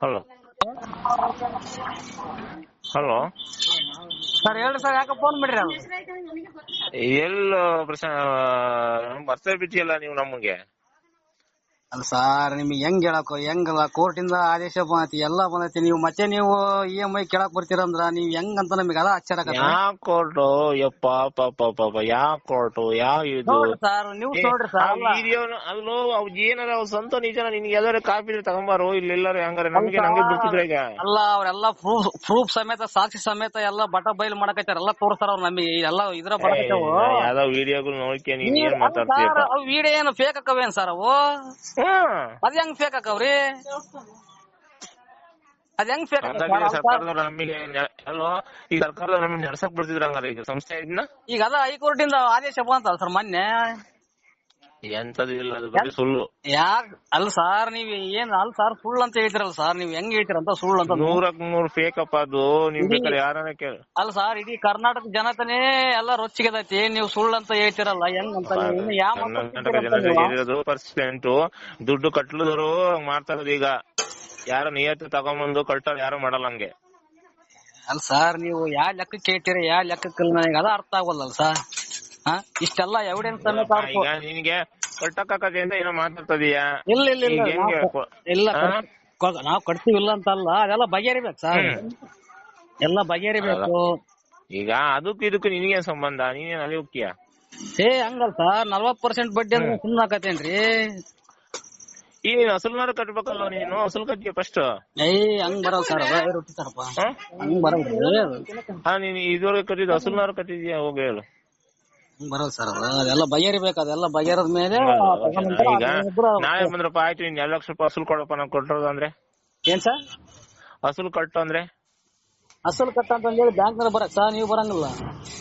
Hello hello sir ಹೇಳ್ರಿ sir ಯಾಕೆ phone ಮಾಡ್ರಿ ಅದು ಎಲ್ಲ ಪ್ರಶ್ನೆ ಬರ್ತಾ ಬಿಟ್ಟಿಯಲ್ಲ ನೀವು ನಮಗೆ? ಅಲ್ಲ ಸರ್ ನಿಮ್ಗೆ ಹೆಂಗ್ ಹೇಳಕ್ ಹೆಂಗಲ್ಲ ಕೋರ್ಟಿಂದ ಇಂದ ಆದೇಶ ಬಂದೈತಿ ಎಲ್ಲ ಬಂದೈತಿ. ನೀವು ಮತ್ತೆ ನೀವು ಇ ಎಂ ಐ ಕೇಳಕ್ ಬರ್ತೀರಂದ್ರ ನೀವ್ ಹೆಂಗ್ ಅಂತ ನಮಗೆ ಅದ ಆಶ್ಚರ್ಯ ಆಗತ್ತೆ. ಯಾ ಕೋರ್ಟು? ಯಪ್ಪ ಪಾಪ ಪಾಪ ಯಾವ ಕೋರ್ಟು? ಯಾವ ಇದು? ಸರ್ ನೀವು ನೋಡ್ರಿ ಸರ್ ಅಲ್ಲ. ಅಲ್ಲೋ ಅವ್ ಏನಾರ ಅವ್ ಸ್ವಂತ ನಿಜನ ನಿನ್ಗೆ ಯಾವ್ದಾರ ಕಾಪಿ ತಗೊಂಬಾರು ಇಲ್ಲಿ ಎಲ್ಲಾರು ಹಂಗಾರೆ ನಮ್ಗೆ ನಂಗೆ ಬಿಡ್ತಿದ್ರ ಈಗ. ಅಲ್ಲ ಅವ್ರೆಲ್ಲ ಪ್ರೂಫ್ ಪ್ರೂಫ್ ಸಮೇತ ಸಾಕ್ಷಿ ಸಮೇತ ಎಲ್ಲ ಬಟ ಬೈಲ್ ಮಾಡಕತ್ತಾರ ಎಲ್ಲ ತೋರಿಸ್ತಾರ ಅವ್ರು ನಮಗೆ ಎಲ್ಲ ಇದ್ರ ಬಡಕತ್ತಾವು ಯಾವ್ದೋ ವಿಡಿಯೋಗಳು ನೋಡ್ಕೆ ನೀನ್ ಏನ್ ವಿಡಿಯೋ ಏನು ಫೇಕ್ ಅಕ್ಕವೇನ್ ಸರ್ ಅವು? ಅದ್ ಹೆಂಗ್ ಫೇಕ್ ಹಾಕವ್ರಿ ಅದ್ ಹೆಂಗ್ ಫೇಕ್ ಸರ್ಕಾರದವ್ರು ನಮಗೆ ಅಲ್ವಾ ಈ ಸರ್ಕಾರದವ್ರು ನಮಗೆ ನಡ್ಸಕ್ ಬಿಡ್ತಿದ್ರಂಗ ಈಗ ಸಂಸ್ಥೆ ಇದನ್ನ? ಈಗ ಅದ ಹೈಕೋರ್ಟ್ ಇಂದ ಆದೇಶ ಬಂತಲ್ಲ ಸರ್ ಮೊನ್ನೆ. ಎಂತದು ಇಲ್ಲ ಅದು ಬರೀ ಸುಳ್ಳು. ಯಾರ್ ಅಲ್ಲ ಸರ್ ನೀವ್ ಏನ್ ಅಲ್ಲ ಸರ್ ಸುಳ್ಳು ಅಂತ ಹೇಳ್ತಿರಲ್ಲ ಸರ್ ನೀವ್ ಹೆಂಗ್ ಹೇಳ್ತೀರಂತ ಸುಳ್ಳು ಅಂತ ನೂರಕ್ ನೂರ್ ಫೇಕ್ ಅಪ್ಪ ಅದು. ನೀವ್ ಬೇಕಾದ್ರೆ ಯಾರನ್ನ ಕೇಳಿ. ಅಲ್ಲ ಸರ್ ಇಡೀ ಕರ್ನಾಟಕ ಜನತನೇ ಎಲ್ಲ ರೊಚ್ಚಿಗೆದೈತಿ ನೀವು ಸುಳ್ಳು ಅಂತ ಹೇಳ್ತಿರಲ್ಲ ಹೆಂಗ್ ಅಂತ ಯಾವ ಪರ್ಸೆಂಟ್. ದುಡ್ಡು ಕಟ್ಲದವರು ಮಾಡ್ತಾ ಇರೋದು ಈಗ. ಯಾರು ನಿಯತ್ತು ತಗೊಂಬಂದು ಕಟ್ಟೋರು ಯಾರು ಮಾಡಲ್ಲ ಹಂಗೆ. ಅಲ್ಲ ಸರ್ ನೀವು ಯಾವ ಲೆಕ್ಕಕ್ಕೆ ಹೇಳ್ತೀರಿ ಯಾವ ಲೆಕ್ಕಕ್ಕೆ ನನಗೆ ಅದ ಅರ್ಥ ಆಗೋಲ್ಲ ಸರ್. ಇಷ್ಟೆಲ್ಲ ಎವಿಡೆನ್ಸ್ ಅನ್ನು ಈಗ ನಿನ್ಗೆ ಕಟ್ಟಕ್ಕಾಗತ್ತೆ ಅಂತ ಏನೋ ಮಾತಾಡ್ತದೀಯಾ? ಇಲ್ಲ ಇಲ್ಲ ಇಲ್ಲ ಈಗ ಹೆಂಗೆ ನಾವು ಕೊ- ಇಲ್ಲ ಹಾ? ಕೊ- ನಾವ್ ಕಟ್ತೀವಿ ಇಲ್ಲ ಅಂತಲ್ಲ ಅದೆಲ್ಲ ಬಗೆಹರಿಬೇಕು ಸರ್. ಎಲ್ಲ ಬಗೆಹರಿಬೇಕು. ಈಗ ಅದಕ್ಕೂ ಇದಕ್ಕೂ ನಿನಗೇನ್ ಸಂಬಂಧ? ನೀನೇನ್ ಅಲ್ಲಿ ಹೋಗ್ತೀಯ? ಏ ಹಂಗಲ್ಲ ಸರ್ ನಲ್ವತ್ ಪರ್ಸೆಂಟ್ ಬಡ್ಡಿ ಅಂದ್ರೆ ಸುಮ್ಮನೆ ಹಾಕತ್ತೇನ್ರಿ? ಈ ನೀನ್ ಅಸಲ್ನಾರು ಕಟ್ಬೇಕಲ್ಲ ನೀನು? ಅಸಲ್ ಕಟ್ಟಿಯ ಫಸ್ಟ್ ಏ ಹಂಗ್ ಬರಲ್ಲ ಸರ್ ರೊಟ್ಟಿ ಸರ್ಪ ಹಂಗ್ ಬರಲ್ರಿ ಹಾ ನೀನ್ ಇದುವರೆಗೆ ಕಟ್ಟಿದ್ದು ಅಸಲ್ನಾರು ಕಟ್ಟಿದ್ಯಾ? ಹೋಗಿ ಹೇಳು. ಬರಲ್ಲ ಸರ್ ಅದ. ಅದೆಲ್ಲ ಬಗೆಹರಿಬೇಕು ಅದೆಲ್ಲ ಬಗೆಹರದ ಮೇಲೆ ಈಗ ನಾಳೆ ಬಂದ್ರಪ್ಪ ಆಯ್ತು ನೀನ್ ಎರಡ್ ಲಕ್ಷ ರೂಪಾಯಿ ಅಸಲು ಕೊಡಪ್ಪ ನಾವ್ ಕೊಟ್ಟಿರೋದು ಅಂದ್ರೆ. ಏನ್ ಸರ್? ಅಸಲು ಕಟ್ಟು ಅಂದ್ರೆ? ಅಸಲ್ ಕಟ್ಟ ಅಂತ ಹೇಳಿ ಬ್ಯಾಂಕ್ ಬರಕ್ ಸರ್ ನೀವು ಬರಂಗಿಲ್ಲ.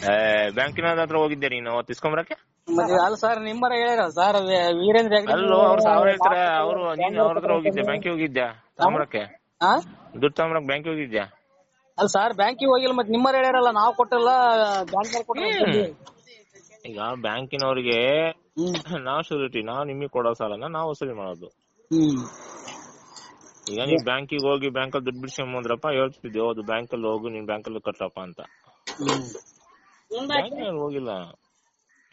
ಏ ಬ್ಯಾಂಕಿನ ಹತ್ರ ಹೋಗಿದ್ದೆ ನೀನು ಅವತ್ತು ಇಸ್ಕೊಂಬರಕ್ಕೆ? ಮತ್ತೆ ಅಲ್ಲ ಸರ್ ನಿಮ್ಮರ ಹೇಳ್ಯಾರ ಸರ್ ವೀರೇಂದ್ರ ಹೆಗ್ಡೆ ಅಲ್ಲೋ ಅವ್ರು ಸಾವಿರ ಹೇಳ್ತಾರೆ ಅವರು ನೀನ್ ಅವ್ರ ಹತ್ರ ಹೋಗಿದ್ದೆ ಬ್ಯಾಂಕಿಗೆ ಹೋಗಿದ್ದೆ ತಗೊಂಬರಕ್ಕೆ? ಆ? ದುಡ್ಡು ತಗೊಂಬರಕ್ ಬ್ಯಾಂಕಿಗೆ ಹೋಗಿದ್ಯಾ? ಅಲ್ಲ ಸರ್ ಬ್ಯಾಂಕಿಗೆ ಹೋಗಿಲ್ಲ ಮತ್ತೆ ನಿಮ್ಮರ ಹೇಳ್ಯಾರಲ್ಲ ನಾವು ಕೊಟ್ಟಿಲ್ಲ ಬ್ಯಾಂಕ್ ಕೊಟ್ಟಿಲ್ಲ ಈಗ ಬ್ಯಾಂಕಿನವರಿಗೆ ನಾವ್ ಶೂರಿಟಿ ನಾವ್ ನಿಮಗೆ ಕೊಡೋ ಸಾಲನ ನಾವ್ ವಸೂಲಿ ಮಾಡೋದು. ಈಗ ನೀವ್ ಬ್ಯಾಂಕಿಗೆ ಹೋಗಿ ಬ್ಯಾಂಕಲ್ಲಿ ದುಡ್ಡು ಬಿಡ್ಸ್ಕೊಂಬಂದ್ರಪ್ಪ ಹೇಳ್ತಿದ್ದೆ ಹೌದು ಬ್ಯಾಂಕಲ್ಲಿ ಹೋಗು ನೀನ್ ಬ್ಯಾಂಕಲ್ಲಿ ಕಟ್ಟಪ್ಪ ಅಂತ. ಹೋಗಿಲ್ಲ.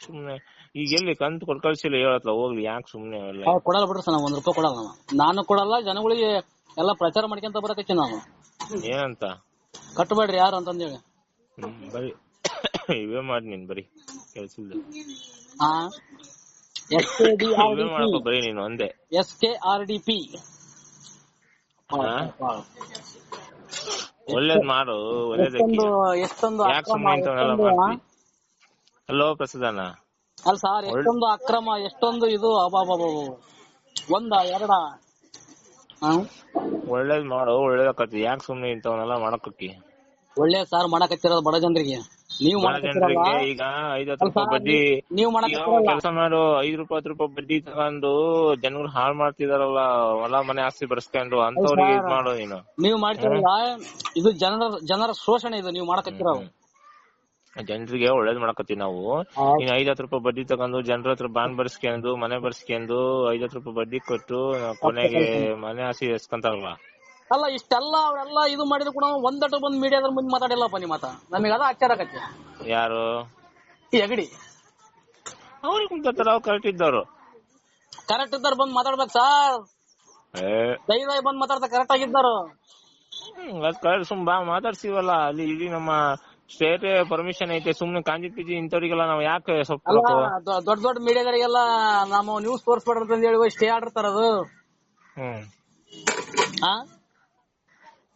ಸುಮ್ನೆ ಈಗ ಎಲ್ಲಿ ಕಂತು ಕೊಡ್ ಕಳ್ಸಿಲ್ಲ ಹೇಳತ್ಲ ಹೋಗ್ಲಿ ಯಾಕೆ ಸುಮ್ನೆ ಕೊಡಲ್ಲ ಬಿಡ್ರಿ ಸರ್ ಒಂದ್ ರೂಪಾಯಿ ಕೊಡಲ್ಲ ನಾನು ಕೊಡಲ್ಲ ಜನಗಳಿಗೆ ಎಲ್ಲ ಪ್ರಚಾರ ಮಾಡ್ಕೊಂತ ಬರಕತ್ತೀನಿ ನಾನು ಏನಂತ? ಕಟ್ಟಬೇಡ್ರಿ ಯಾರು ಅಂತಂದೇಳಿ. ಬರೀ. ಇವೇ ಮಾಡಿ ನೀನ್ ಬರೀ ಕೆಲ್ಸ S K D R D P ಬರೀ ನೀನು ಒಂದೇ. S K R D P? ಒಳ್ಳೇದ್ ಮಾಡು ಒಳ್ಳೇದಕ್ಕೆ. ಎಷ್ಟೊಂದು ಹಲೋ ಪ್ರಸಾದಣ್ಣ ಅಲ್ಲ ಸರ್ ಎಷ್ಟೊಂದು ಅಕ್ರಮ ಎಷ್ಟೊಂದು ಇದು ಅಬಾಬಾಬು ಒಂದ ಎರಡ? ಒಳ್ಳೇದ್ ಮಾಡು ಒಳ್ಳೇದಕ್ಕತಿ ಯಾಕೆ ಸುಮ್ನೆ ಇಂಥವನ್ನೆಲ್ಲ ಮಾಡಕ್ ಒಳ್ಳೇದ್ ಒಳ್ಳೆ ಸಾರ್ ಮಾಡಕತ್ತಿರೋದು ಬಡ ಜನರಿಗೆ. ನೀವು ಈಗ ಐದ್ ಈಗ ರೂಪಾಯಿ ಬಡ್ಡಿ ಕೆಲಸ ಮಾಡು ಐದ್ ರೂಪಾಯಿ ಹತ್ತು ರೂಪಾಯಿ ಬಡ್ಡಿ ತಗೊಂಡು ಜನಗಳು ಹಾಳ್ ಮಾಡ್ತಿದಾರಲ್ಲ ಹೊಲ ಮನೆ ಆಸ್ತಿ ಬರ್ಸ್ಕೊಂಡು ಅಂತವ್ರಿಗೆ ಇದ್ ಮಾಡು ನೀನು. ನೀವು ಮಾಡ್ತಿರಲ್ಲ? ಇದು ಜನರ ಜನರ ಶೋಷಣೆ ಇದು ನೀವು ಮಾಡಕತ್ತೀರ ಜನರಿಗೆ ಒಳ್ಳೇದ್ ಮಾಡಕತ್ತೀವಿ ನಾವು. ನೀನ್ ಐದ್ ಹತ್ತು ರೂಪಾಯಿ ಬಡ್ಡಿ ತಗೊಂಡು ಜನರ ಹತ್ರ ಬಾನ್ ಬರ್ಸ್ಕೊಂಡು ಮನೆ ಬರ್ಸ್ಕೊಂಡು ಐವತ್ತು ರೂಪಾಯಿ ಬಡ್ಡಿ ಕೊಟ್ಟು ಕೊನೆಗೆ ಮನೆ ಆಸ್ತಿ ಎಸ್ಕೊಂತಾರಲ್ಲ? ಅಲ್ಲ ಇಷ್ಟೆಲ್ಲ ಅವರೆಲ್ಲ ಇದು ಮಾಡಿದ್ರು ಕೂಡ ಒಂದಟ್ಟು ಬಂದ್ ಮೀಡಿಯಾದ್ರ ಮುಂದೆ ಮಾತಾಡಿಲ್ಲಪ್ಪ ನಿಮ್ಮ ಮಾತ ನಮಗೆ ಅದ ಆಶ್ಚರ್ಯ ಆಗತ್ತೆ ಯಾರು? ಹೆಗಡಿ ಅವ್ರಿಗೆ ಅವ್ರು ಕರೆಕ್ಟ್ ಇದ್ದವ್ರು. ಕರೆಕ್ಟ್ ಇದ್ದವ್ರು ಬಂದ್ ಮಾತಾಡ್ಬೇಕು ಸರ್. ಏ. ಬಂದು ಬಂದ್ ಮಾತಾಡ್ತಾ ಕರೆಕ್ಟ್ ಆಗಿದ್ದಾರು ಕರೆಕ್ಟ್ ಸುಮ್ ಬಾ ಮಾತಾಡ್ಸಿವಲ್ಲ ಅಲ್ಲಿ ಇಲ್ಲಿ ನಮ್ಮ ಸ್ಟೇಟ್ ಪರ್ಮಿಷನ್ ಐತೆ. ಸುಮ್ನೆ ಕಾಂಜಿ ಪಿಜಿ ಇಂಥವ್ರಿಗೆಲ್ಲ ನಾವು ಯಾಕೆ ಸ್ವಲ್ಪ ದೊಡ್ಡ ದೊಡ್ಡ ಮೀಡಿಯಾದವರಿಗೆಲ್ಲ ನಾವು ನ್ಯೂಸ್ ತೋರಿಸ್ಬೇಡ್ರಿ ಅಂತ ಹೇಳಿ ಸ್ಟೇ ಆರ್ಡರ್ ಅದು ಹ್ಮ್. ಹಾ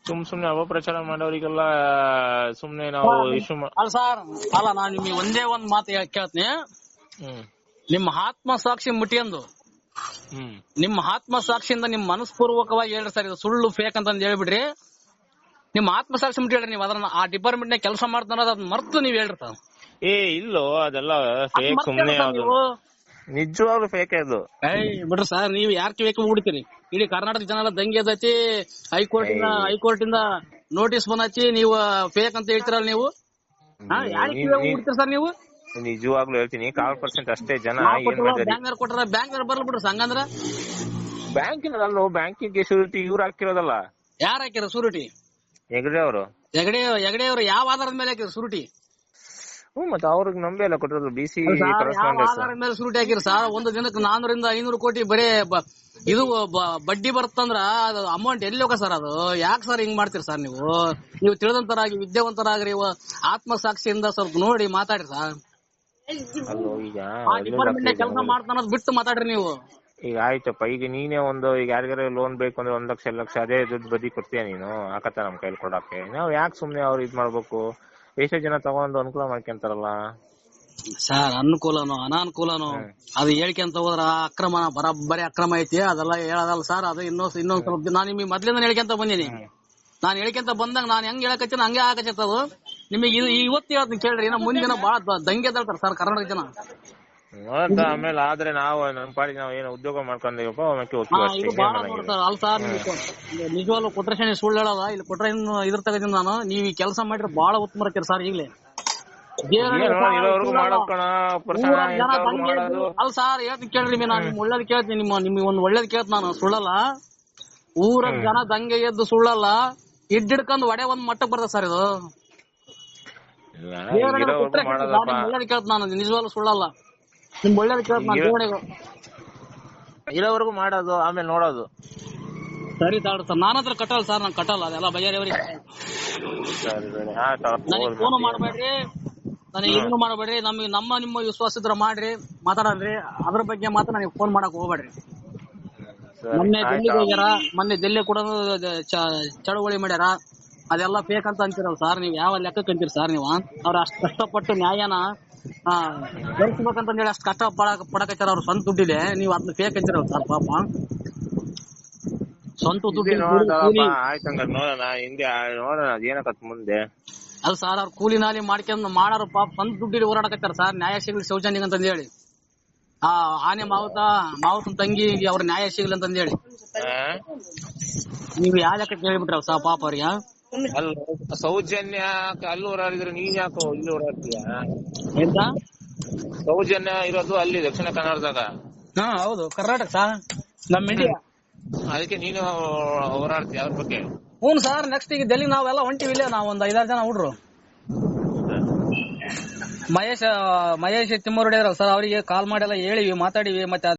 ಸುಮ್ ಸುಮ್ನೆ ಅಪಪ್ರಚಾರ ಮಾಡೋರಿಗೆಲ್ಲ ಸುಮ್ನೆ ನಾವು ಇಶ್ಯೂ ಅಲ್ಲ ಸರ್ ಅಲ್ಲ ನಾನ್ ನಿಮಗೆ ಒಂದೇ ಒಂದ್ ಮಾತು ಕೇಳ್ತೀನಿ. ಹ್ಮ್. ನಿಮ್ಮ ಆತ್ಮ ಸಾಕ್ಷಿ ಮುಟ್ಟಿಯಂದು ನಿಮ್ಮ ಆತ್ಮ ಸಾಕ್ಷಿಯಿಂದ ನಿಮ್ ಮನಸ್ಪೂರ್ವಕವಾಗಿ ಹೇಳ್ರಿ ಸರ್ ಇದು ಸುಳ್ಳು ಫೇಕ್ ಅಂತ ಹೇಳ್ಬಿಡ್ರಿ. ನಿಮ್ಮ ಆತ್ಮ ಸಾಕ್ಷಿ ಮುಟ್ಟಿ ಹೇಳ್ರಿ ನೀವು ಅದನ್ನ ಆ ಡಿಪಾರ್ಟ್ಮೆಂಟ್ ನಾಗ ಕೆಲಸ ಮಾಡ್ತಾರ ಅದ್ ಮರ್ತು ನೀವ್ ಹೇಳ್ರಿ ಸರ್. ಏ ಇಲ್ಲೋ ಅದೆಲ್ಲ ಫೇಕ್ ಸುಮ್ನೆ ಅದು. ನಿಜವಾಗ್ಲೂ ಫೇಕ್ ಅದು. ಏಯ್ ಬಿಡ್ರಿ ಸರ್ ನೀವ್ ಯಾರ್ ಕಿವಿಗೆ ಬಿಡ್ತೀರಿ ಇಡೀ ಕರ್ನಾಟಕ ಜನ ಎಲ್ಲ ದಂಗೆ ಎದ್ದೈತಿ ಹೈಕೋರ್ಟ್ ಇಂದ ಹೈಕೋರ್ಟ್ ಇಂದ ನೋಟಿಸ್ ಬಂದೈತಿ ನೀವು ಫೇಕ್ ಅಂತ ಹೇಳ್ತಿರಲ್ಲ ನೀವು? ಹಾ ಯಾರ್ ಕಿವಿ ನೀನ್- ಬಿಡ್ತೀರಿ ಸರ್ ನೀವು? ನಿಜವಾಗ್ಲೂ ಹೇಳ್ತೀನಿ ಕಾಲ್ ಪರ್ಸೆಂಟ್ ಅಷ್ಟೇ ಜನ ಏನ್ ಮಾಡಿದಾರೆ? ಬ್ಯಾಂಕ್ ಕೊಟ್ರ ಬ್ಯಾಂಕ್ ಬರ್ಲಿ ಬಿಡ್ರಿ ಹಂಗಂದ್ರ? ಬ್ಯಾಂಕಿನ ಬ್ಯಾಂಕಿಗೆ ಶೂರಿಟಿ ಇವ್ರು ಹಾಕಿರೋದಲ್ಲ ಯಾರು ಹಾಕಿರ ಸೂರಿಟಿ ಹೆಗಡೆ ಅವರು. ಹೆಗಡೆ ಹೆಗಡೆ ಅವರು ಯಾವ ಆಧಾರದ ಮೇಲೆ ಹಾಕಿದ್ರು ಸೂರಿಟಿ ಹ್ಮ್ ಮತ್ತೆ ಅವ್ರಿಗೆ ನಂಬಿ ಅಲ್ಲ ಕೊಟ್ಟಿರೋದು ಬಿ ಸಿ ಮೇಲೆ ಸುರುಟಿ ಹಾಕಿರ ಸರ್ ಒಂದು ದಿನಕ್ಕೆ ನಾನೂರಿಂದ ಐನೂರು ಕೋಟಿ ಬರೇ ಇದು ಬಡ್ಡಿ ಬರುತ್ತಂದ್ರ ಅದು ಅಮೌಂಟ್ ಎಲ್ಲಿ ಹೋಗ ಸರ್ ಅದು? ಯಾಕೆ ಸರ್ ಹಿಂಗ್ ಮಾಡ್ತೀರಿ ಸರ್ ನೀವು? ನೀವು ತಿಳಿದಂತರಾಗಿ ವಿದ್ಯಾವಂತರಾಗ್ರಿ ಆತ್ಮ ಆತ್ಮಸಾಕ್ಷಿಯಿಂದ ಸ್ವಲ್ಪ ನೋಡಿ ಮಾತಾಡಿ ಸರ್ ಕೆಲಸ ಮಾಡ್ತಾನ ಬಿಟ್ಟು ಮಾತಾಡ್ರಿ ನೀವು. ಈಗ ಆಯ್ತಪ್ಪ ಈಗ ನೀನೇ ಒಂದು ಈಗ ಯಾರಿಗಾರ ಲೋನ್ ಬೇಕು ಅಂದ್ರೆ ಒಂದ್ ಲಕ್ಷ ಎರಡ್ ಲಕ್ಷ ಅದೇ ದುಡ್ಡು ಬದಿ ಕೊಡ್ತೀಯ ನೀನು? ಆಕತ್ತ ನಮ್ ಕೈಲಿ ಕೊಡಕ್ಕೆ. ನಾವ್ ಯಾಕೆ ಸುಮ್ನೆ ಅವ್ರು ಇದ್ ಮಾಡ್ಬೇಕು? ಎಷ್ಟೋ ಜನ ತಗೊಂಡು ಅನುಕೂಲ ಮಾಡ್ಕೊಂತಾರಲ್ಲ. ಸರ್ ಅನುಕೂಲನೋ ಅನಾನುಕೂಲನೋ ಅದು ಹೇಳ್ಕೊಂತ ಹೋದ್ರ ಅಕ್ರಮ ಬರಬ್ಬರಿ ಅಕ್ರಮ ಐತಿ ಅದೆಲ್ಲ ಹೇಳದಲ್ಲ ಸರ್ ಅದು ಇನ್ನೊಂದ್ ಇನ್ನೊಂದ್ ಸ್ವಲ್ಪ ದಿನ- ನಾನು ನಿಮಗೆ ಮೊದ್ಲಿಂದ ಹೇಳ್ಕೊಂತ ಬಂದಿನಿ. ನಾನ್ ಹೇಳ್ಕೊಂತ ಬಂದಾಗ ನಾನ್ ಹೆಂಗ್ ಹೇಳಕತ್ತೀನಿ ಹಂಗೆ ಆಗಕತ್ತದ. ಅದು ನಿಮಗೆ ಇದು ಇವತ್ತು ಹೇಳ್ತೀನಿ ಕೇಳ್ರಿ ಇನ್ನ ಮುಂದಿನ ಬಾಳ ದ- ದಂಗೆ ಎದ್ದೇಳ್ತಾರ ಸರ್ ಕರ್ನಾಟಕ ಜನ. ನೋಡಂತ ಆಮೇಲೆ ಆದ್ರೆ ನಾವು ನಮ್ ಪಾಡಿಗೆ ನಾವ್ ಏನೋ ಉದ್ಯೋಗ ಮಾಡ್ಕೊಂಡಿವಪ್ಪ ಅವಕ್ಕೆ ಹಾ ಹೋಗ್ತೀವಿ ಅಷ್ಟೇ ಇದು ಇನ್ನೇನ್ ಬಾಳ ಮಾಡಂಗಿಲ್ಲ. ನೋಡ್ತಾರ ಅಲ್ ಸರ್ ನಿಜವಾಗ್ಲೂ ಕೊಟ್ರೆ ಸುಳ್ಳು ಹೇಳಲ್ಲ ಇಲ್ಲಿ ಕೊಟ್ರೆ ಇದ್ರ ತಗದಿನ ನಾನು ನೀವ್ ಈ ಕೆಲಸ ಮಾಡಿದ್ರೆ ಬಹಳ ಉತ್ತಮ ಇರ್ತೀರಿ ಸರ್ ಈಗಲೇ. ಅಲ್ಲ. ಸರ್ ಹೇಳ್ತೀನಿ ಕೇಳ್ರಿ ನಾನು ನಿಮ್ ಒಳ್ಳೇದ್ ಕೇಳ್ತೀನಿ ನಿಮ್ಮ ನಿಮಗೆ ಒಂದ್ ಒಳ್ಳೇದ್ ಕೇಳ್ತ ನಾನು ಸುಳ್ಳಲ್ಲ. ಊರ ಜನ ದಂಗೆ ಎದ್ದು ಸುಳ್ಳಲ್ಲ. ಹಿಡ್ಕೊಂಡ್ ಒಡೆ ಒಂದ್ ಮಟ್ಟಕ್ ಬರ್ತದೆ ಸರ್ ಇದು. ನಿಜವಾಗ್ಲೂ ಸುಳ್ಳಲ್ಲ. ನಿಮ್ ಒಳ್ಳೇದ್ ನಾನು ಇರೋವರೆಗೂ ಮಾಡೋದು ಆಮೇಲೆ ನೋಡೋದು. ಸರಿ ತಾಳ್ರಿ ಸರ್ ನಾನು ಹತ್ರ ಕಟ್ಟಲ್ಲ ಸರ್ ನಾನು ಕಟ್ಟಲ್ಲ ಅದೆಲ್ಲ ಸರಿ ಸರಿ. ನನಗೆ ಫೋನ್ ಮಾಡಬೇಡ್ರಿ ನನಗೆ ಏನು ಮಾಡಬೇಡ್ರಿ ನಮಗೆ ನಮ್ಮ ನಿಮ್ಮ ವಿಶ್ವಾಸ ಇದ್ರ ಮಾಡ್ರಿ ಮಾತಾಡ್ರಿ ಅದ್ರ ಬಗ್ಗೆ ಮಾತ್ರ ನನಗೆ ಫೋನ್ ಮಾಡಕ್ ಹೋಗ್ಬೇಡ್ರಿ. ಮೊನ್ನೆ ಡೆಲ್ಲಿಗೆ ಹೋಗ್ಯಾರ ಮೊನ್ನೆ ಡೆಲ್ಲಿ ಕೂಡ ಚಳುವಳಿ ಮಾಡ್ಯಾರ ಅದೆಲ್ಲ ಫೇಕ್ ಅಂತ ಅಂತೀರಲ್ಲ ಸರ್ ನೀವ್ ಯಾವ ಲೆಕ್ಕಕ್ಕೆ ಅಂತೀರಿ ಸರ್ ನೀವು ಅವ್ರ ಅಷ್ಟು ಕಷ್ಟಪಟ್ಟು ನ್ಯಾಯನ ಗಳಿಸ್ಬೇಕಂತ ಹೇಳಿ ಅಷ್ಟ್ ಕಷ್ಟ ಪಡಕ್ ಪಡಕತ್ತಾರ ಅವ್ರ. ಸ್ವಂತ ದುಡ್ಡಿದೆ. ನೀವ್ ಅದನ್ನ ಫೇಕ್ ಅಂತೀರ ಸರ್ ಪಾಪ. ಸ್ವಂತ ದುಡ್ಡು ನೋಡೋದಪ್ಪ ಆಯ್ತು ಹಂಗಾರೆ ನೋಡೋಣ. ಹಿಂದೆ ನೋಡೋಣ ಅದೇನಕತ್ ಮುಂದೆ. ಅಲ್ಲ ಸರ್ ಅವ್ರ ಕೂಲಿ ನಾಲಿ ಮಾಡ್ಕೊಂಡ್ ಮಾಡಾರ ಪಾಪ. ಸ್ವಂತ ದುಡ್ಡಿಲಿ ಹೋರಾಡಕತ್ತಾರ ಸರ್. ನ್ಯಾಯ ಸಿಗ್ಲಿ ಶೌಚಾನ್ಯ ಅಂತ ಹೇಳಿ ಆ ಆನೆ ಮಾವುತ ಮಾವುತನ ತಂಗಿ ಅವ್ರ ನ್ಯಾಯ ಸಿಗ್ಲಿ ಅಂತ ಹೇಳಿ? ನೀವು ಯಾವ ಲೆಕ್ಕ ಕೇಳಿಬಿಟ್ರ ಸರ್ ಪಾಪ ಅವ್ರಿಗೆ? ಸೌಜನ್ಯ ಅಲ್ಲಿ ಓಡಾಡಿದ್ರೆ ನೀನ್ ಯಾಕೋ ಇಲ್ಲಿ ಓಡಾಡ್ತೀಯ ಎಂತ? ಸೌಜನ್ಯ ಇರೋದು ಅಲ್ಲಿ ದಕ್ಷಿಣ ಕನ್ನಡದಾಗ. ಹಾ ಹೌದು ಕರ್ನಾಟಕ ಸಾ ನಮ್ ಇಂಡಿಯಾ ಅದಕ್ಕೆ ನೀನು ಹೋರಾಡ್ತೀಯ ಅವ್ರ ಬಗ್ಗೆ? ಹ್ಞೂ ಸರ್ ನೆಕ್ಸ್ಟ್ ಈಗ ಡೆಲ್ಲಿ ನಾವೆಲ್ಲ ಹೊಂಟಿವಿ ಇಲ್ಲೇ ನಾವು ಒಂದ್ ಐದಾರು ಜನ ಹುಡ್ರು. ಮಹೇಶ್ ಮಹೇಶ್ ತಿಮ್ಮರುಡಿ ಸರ್ ಅವರಿಗೆ ಕಾಲ್ ಮಾಡಿ ಎಲ್ಲ ಹೇಳಿವಿ ಮಾತಾಡಿವಿ ಮತ್ತೆ